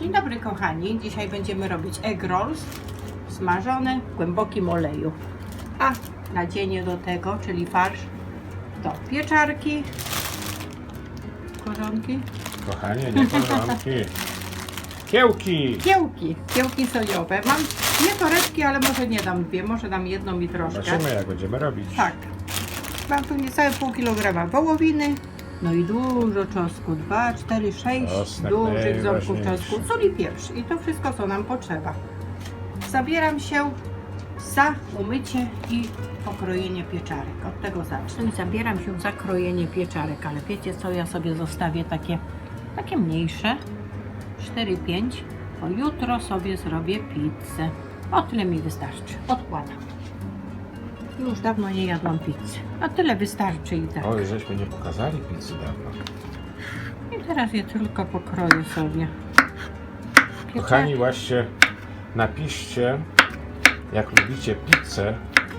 Dzień dobry kochani, dzisiaj będziemy robić egg rolls smażone w głębokim oleju. A nadzienie do tego, czyli farsz, to pieczarki, koronki, Kochanie, nie koronki. Kiełki! kiełki, kiełki sojowe. Mam dwie torebki, ale może nie dam dwie, może dam jedną i troszkę. Zobaczymy jak będziemy robić. Tak. Mam tu niecałe pół kilograma wołowiny. No i dużo czosnku. 2, 4, 6 Czosnek dużych ząbków najważniejszy. czosnku. Sól i pieprz. I to wszystko, co nam potrzeba. Zabieram się za umycie i pokrojenie pieczarek. Od tego zacznę. I zabieram się za krojenie pieczarek. Ale wiecie co, ja sobie zostawię takie, takie mniejsze. 4-5. Bo jutro sobie zrobię pizzę. O tyle mi wystarczy. Odkładam. Już dawno nie jadłam pizzy. A tyle wystarczy i tak. Oj, żeśmy nie pokazali pizzy dawno. I teraz je tylko pokroję sobie. Kochani, właśnie napiszcie, jak lubicie pizzę,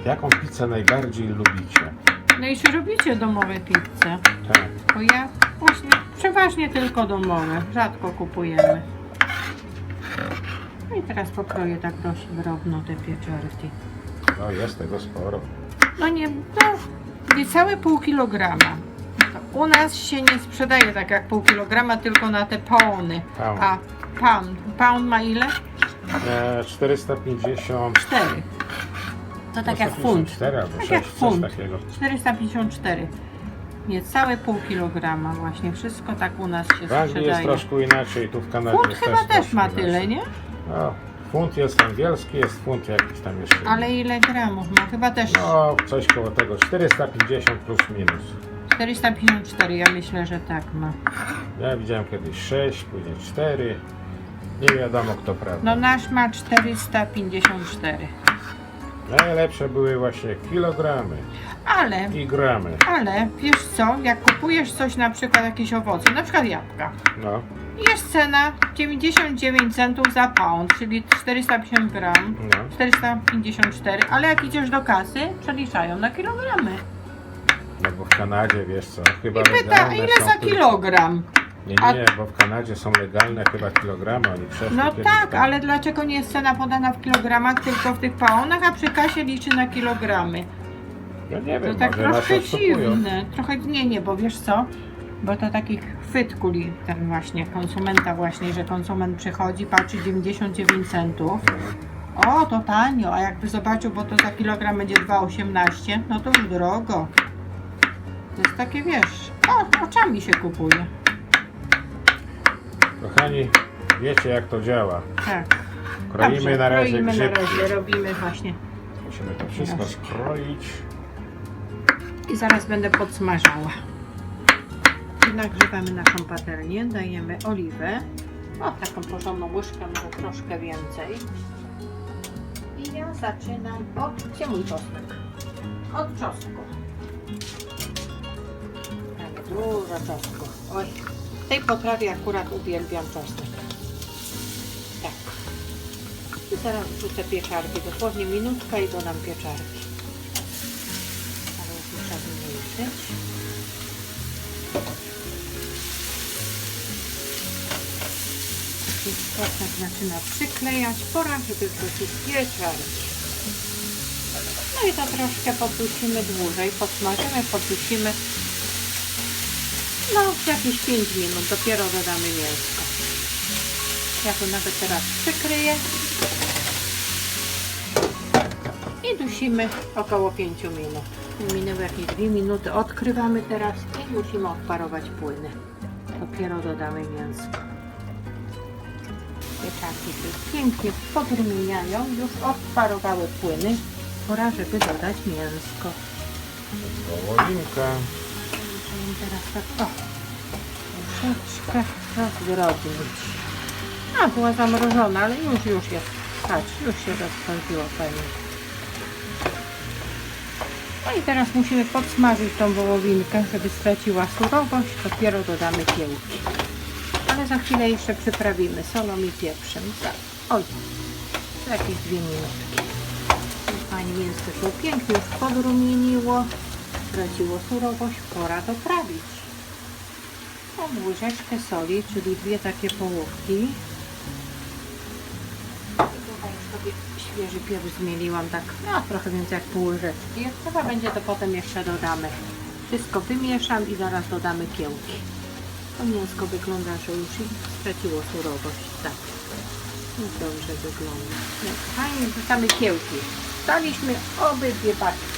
jaką pizzę najbardziej lubicie. No i czy robicie domowe pizze? Tak. Bo ja właśnie przeważnie tylko domowe. Rzadko kupujemy. No i teraz pokroję tak dość drobno te pieczarki. No jest tego sporo. No nie, no niecałe pół kilograma. To U nas się nie sprzedaje tak jak pół kilograma, tylko na te pony. Pound. A pound, pound ma ile? E, 450. 4. To tak jak funt. 4 albo Tak 6, jak coś funt. takiego. 454. Niecałe pół kilograma właśnie. Wszystko tak u nas się W Anglii jest sprzedaje. troszkę inaczej, tu w Kanadzie Funt jest chyba też troszkę ma inaczej. tyle, nie? No, funt jest angielski, jest funt jakiś tam jeszcze. Ale ile gramów ma? Chyba też No, coś koło tego, 450 plus minus. 454. Ja myślę, że tak ma. Ja widziałem kiedyś 6, później 4. Nie wiadomo kto prawda. No nasz ma 454. Najlepsze były właśnie kilogramy Ale, i gramy. ale wiesz co? Jak kupujesz coś, na przykład jakieś owoce, na przykład jabłka. No, Jest cena 99 centów za pound, czyli 450 gram. no. 454, ale jak idziesz do kasy, przeliczają na kilogramy. No bo w Kanadzie wiesz co, chyba I pyta, ile za kilogram? Nie, A- nie, bo w Kanadzie są legalne chyba kilogramy, oni przeszli No kiedyś tak, tam. ale dlaczego nie jest cena podana w kilogramach, tylko w tych poundach, a przy kasie liczy na kilogramy? Ja nie To wiem, tak może nas troszkę oszukują. dziwne. Trochę nie, nie, bo wiesz co? Bo to taki chwyt kuli ten właśnie konsumenta właśnie, że konsument przychodzi, patrzy 99 centów. O, to tanio, a jakby zobaczył, bo to za kilogram będzie 2,18, no to już drogo. To jest takie, wiesz, o, oczami się kupuje. Kochani, wiecie jak to działa. Tak. Kroimy Dobrze, na razie kroimy na grzybki. razie, robimy właśnie. Musimy to wszystko skroić. I zaraz będę podsmażała. I nagrzewamy naszą patelnię, dajemy oliwę. O, taką porządną łyżkę, może troszkę więcej. I ja zaczynam od... Gdzie mój czosnek? Od czosnku. Prawie dużo czosnku. Oj, tej potrawie akurat uwielbiam czosnek. Tak. I zaraz wrzucę pieczarki. Dosłownie minutka i dodam pieczarki. Ale już muszę zmniejszyć. Czosnek zaczyna przyklejać. Pora, żeby wrzucić pieczarki. No i to troszkę podusimy dłużej. Podsmażymy, podusimy. No, jakieś 5 minut. Dopiero dodamy mięsko. Ja to nawet teraz przykryję. I dusimy około 5 minut. Minęły jakieś 2 minuty. Odkrywamy teraz i musimy odparować płyny. Dopiero dodamy mięsko. Pieczarki się pięknie podrumieniają. Już odparowały płyny. Pora, żeby dodać mięsko. Wołowinka. Teraz tak o, troszeczkę. A, była zamrożona, ale już, już jest. Patrz, już się rozpędziło fajnie. No i teraz musimy podsmażyć tą wołowinkę, żeby straciła surowość. Dopiero dodamy kiełki. Ale za chwilę jeszcze przyprawimy solą i pieprzem. Za, oj, za jakieś dwie minutki. Fajnie mięsko się pięknie już podrumieniło. Straciło surowość, pora doprawić. Mam łyżeczkę soli, czyli dwie takie połówki. sobie świeży pieprz zmieliłam tak, no trochę więcej jak pół łyżeczki. Jak trzeba będzie, to potem jeszcze dodamy. Wszystko wymieszam i zaraz dodamy kiełki. To mięsko wygląda, że już straciło surowość. Tak. Dobrze wygląda. No, fajnie, wrzucamy kiełki. Daliśmy obydwie paczki.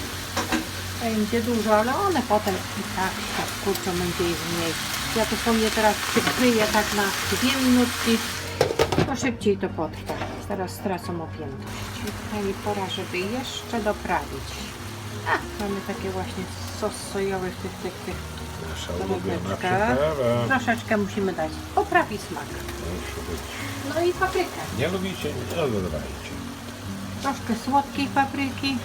Będzie dużo, ale one potem i tak tak kurczą będzie ich mniej. Ja to sobie teraz przykryję tak na dwie minutki, to szybciej to potrwa. Teraz stracą objętość. Pani pora, żeby jeszcze doprawić. A, mamy takie właśnie sos sojowy w tych, tych, tych. Nasza ulubiona przyprawa. Troszeczkę musimy dać. Poprawi smak. Musi być. No i paprykę. Nie lubicie? Nie dodawajcie. Troszkę słodkiej papryki.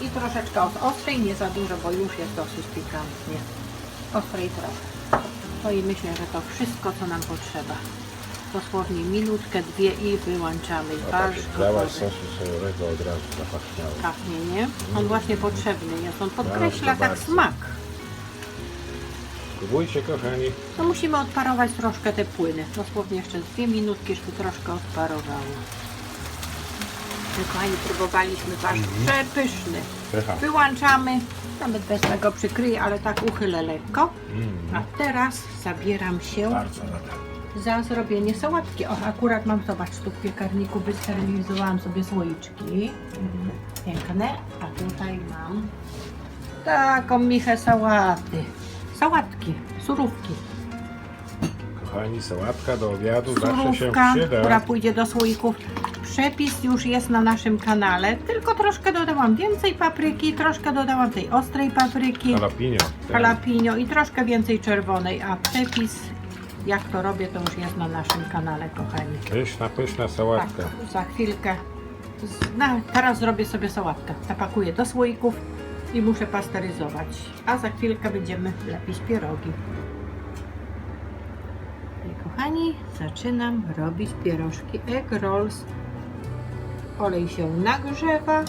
I troszeczkę os- ostrej, nie za dużo, bo już jest dosyć pikantnie. Ostrej trochę. No i myślę, że to wszystko, co nam potrzeba. Dosłownie minutkę, dwie i wyłączamy. No tak, dałaś sosu sojowego od razu zapachniało. Pachnie, nie? On właśnie potrzebny jest. On podkreśla Bardzo, tak smak. Spróbujcie kochani. No musimy odparować troszkę te płyny. Dosłownie jeszcze dwie minutki, żeby troszkę odparowało. Kochani, próbowaliśmy farsz przepyszny. Pycha. Wyłączamy. Nawet bez tego przykryję, ale tak uchylę lekko. A Mm, teraz zabieram się bardzo za zrobienie sałatki. O, akurat mam, zobacz, tu w piekarniku wysterylizowałam sobie słoiczki. Piękne. A tutaj mam taką michę sałaty. Sałatki, surówki. Kochani, sałatka do obiadu zawsze się Surówka, przyda. która pójdzie do słoików. Przepis już jest na naszym kanale, tylko troszkę dodałam więcej papryki, troszkę dodałam tej ostrej papryki. Jalapeno. jalapeno i troszkę więcej czerwonej, a przepis jak to robię to już jest na naszym kanale kochani. Pyszna, pyszna Tak, sałatka. za chwilkę. Z- No, teraz zrobię sobie sałatkę. Zapakuję do słoików i muszę pasteryzować. A za chwilkę będziemy lepić pierogi. I kochani, zaczynam robić pierożki egg rolls. Olej się nagrzewa.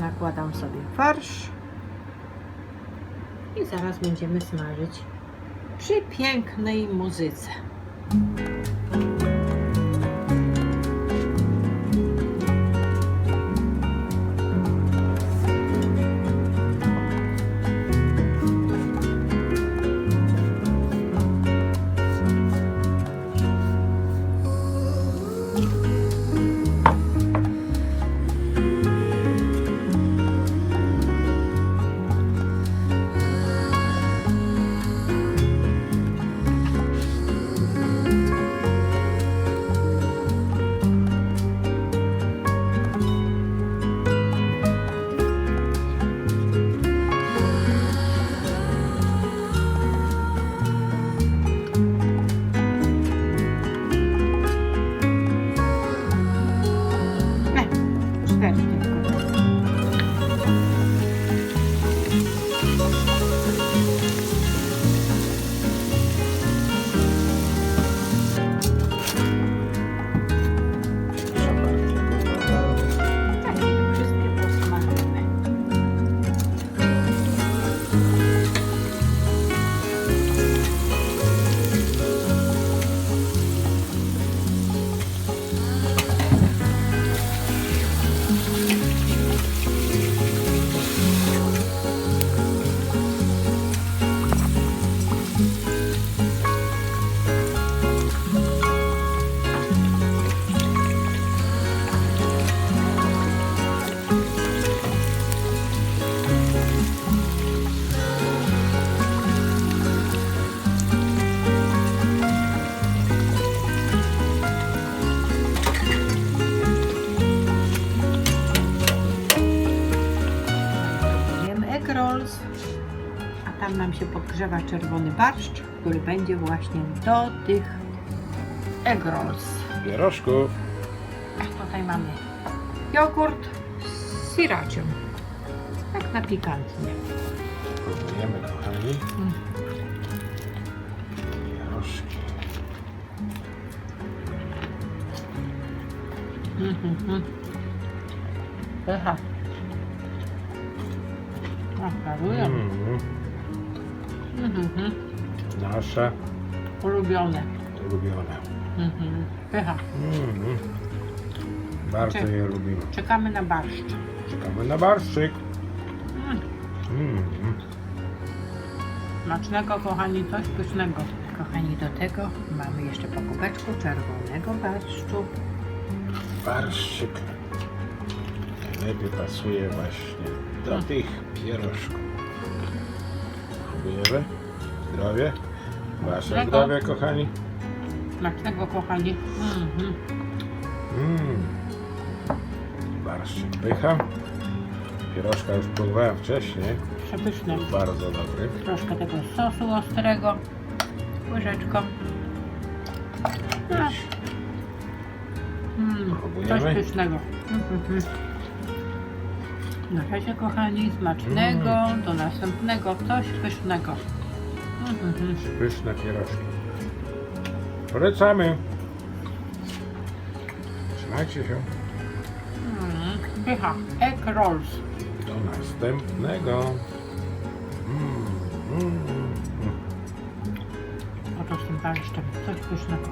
Nakładam sobie farsz. I zaraz będziemy smażyć przy pięknej muzyce. Rolls, a tam nam się podgrzewa czerwony barszcz, który będzie właśnie do tych egg rolls. A tutaj mamy jogurt z srirachą. Tak na pikantnie. Próbujemy kochani. Mm. Pierożki. Mhm. Pycha. Apeluję. Mm, Mhm. nasze Ulubione. ulubione. Mhm. Pycha. Mm, Bardzo Cze- je lubimy. Czekamy na barszcz. Czekamy na barszczyk. Mm. Mm. Smacznego, kochani, coś pysznego. Kochani, do tego mamy jeszcze po kubeczku czerwonego barszczu. Barszczyk najlepiej pasuje właśnie do Mm. tych pierożków. Próbujemy. Zdrowie. Wasze zdrowie, kochani. Smacznego, kochani. Mhm. Mm. Barszczyk pycha. Pierożka już próbowałem wcześniej. Przepyszny. Bardzo dobry. Troszkę tego sosu ostrego. Łyżeczką. No. Mm, coś Próbujemy. pysznego. Mhm. Na razie, kochani, smacznego. Mm. Do następnego. Coś pysznego. Mhm. Pyszne pierożki. Polecamy. Trzymajcie się. Mm, Pycha. Egg rolls. Do następnego. Mm, mm, mm. Oto z tym barszczem. Coś pysznego.